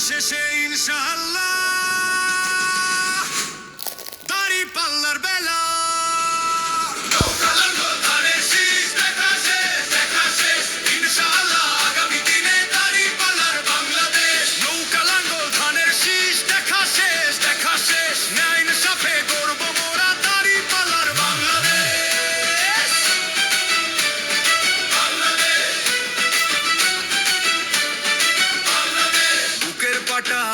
শেষে ইনশাআল্লাহ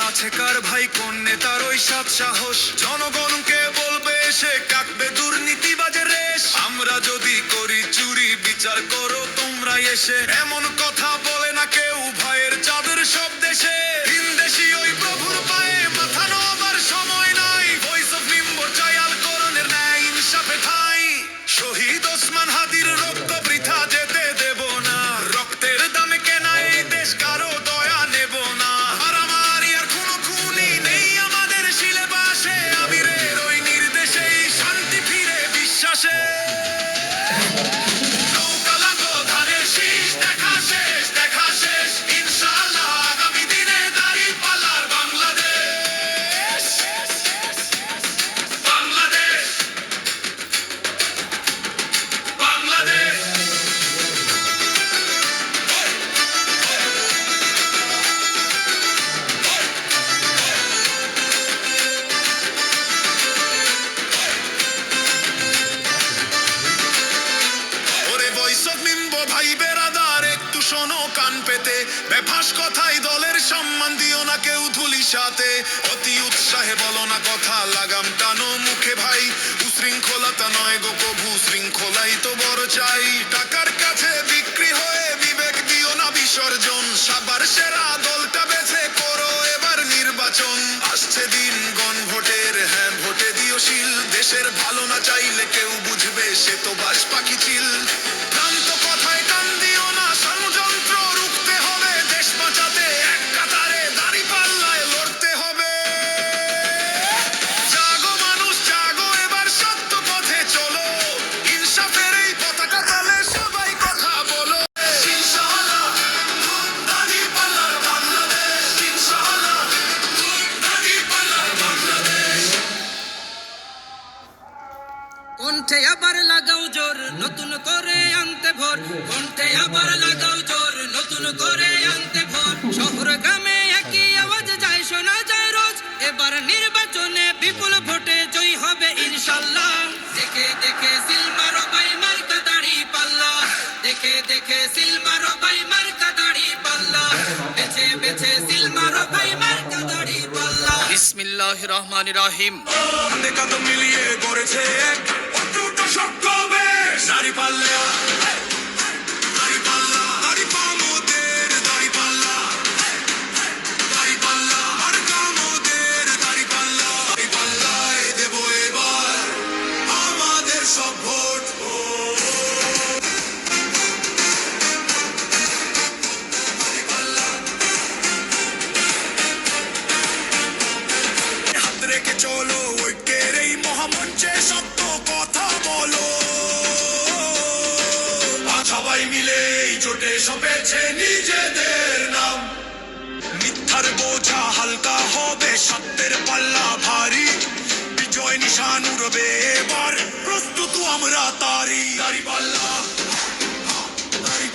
আছে কার ভাই, কোন নেতার ওই সাত সাহস? জনগণকে বলবে এসে কাটবে দুর্নীতিবাজের রেশ। আমরা যদি করি চুরি, বিচার করো তোমরা এসে। এমন কথা বলে না কেউ, ভয়ের চাঁদের সব দেশে। ভিনদেশি ওই শোনো কান পেতে। বেফাস কথাই দলের সম্মান দিও না কেউ ধুলি সাথে। অতি উৎসাহে বলো না কথা, লাগাম টানো মুখে ভাই। উশৃঙ্খলতা নয় গো কভু, শৃঙ্খলাই তো বড় চাই। টাকার কাছে বিক্রি হয়ে বিবেক দিও না বিসর্জন। সাবার সেরা দলটা বেছে করো এবার নির্বাচন। আসছে দিন গণ ভোটের হ্যাঁ ভোটে দিও শিল। দেশের ভালো না চাইলে কেউ বুঝবে, সে তো বাস পাখি চিল। কণ্ঠে আবার লাগাও জোর, নতুন করে আনতে ভোর। কণ্ঠে আবার লাগাও জোর, নতুন করে আনতে ভোর। শহর গ্রামে একই আওয়াজ যায়, শোনা যায় রোজ। এবার নির্বাচনে বিপুল ভোটে জয়ী হবে ইনশাল্লাহ। দেখে দেখে সিলমারো বাই মার্কা দাড়ি পাল্লা। দেখে দেখে সিলমারো বাই মার্কা দাড়ি পাল্লা। বেছে বেছে সিলমারো বাই মার্কা দাড়ি পাল্লা। বিসমিল্লাহ রহমান রহিম। কাঁধে কাঁধ মিলিয়ে গড়েছে এক। Chocolate! সবাই মিলে জোটে সপেছে নিজেদের নাম। মিথ্যার বোঝা হালকা হবে সত্যের পাল্লা ভারী। বিজয় নিশান উড়বে এবার, প্রস্তুত আমরা তারি দাড়ি পাল্লা, দাড়ি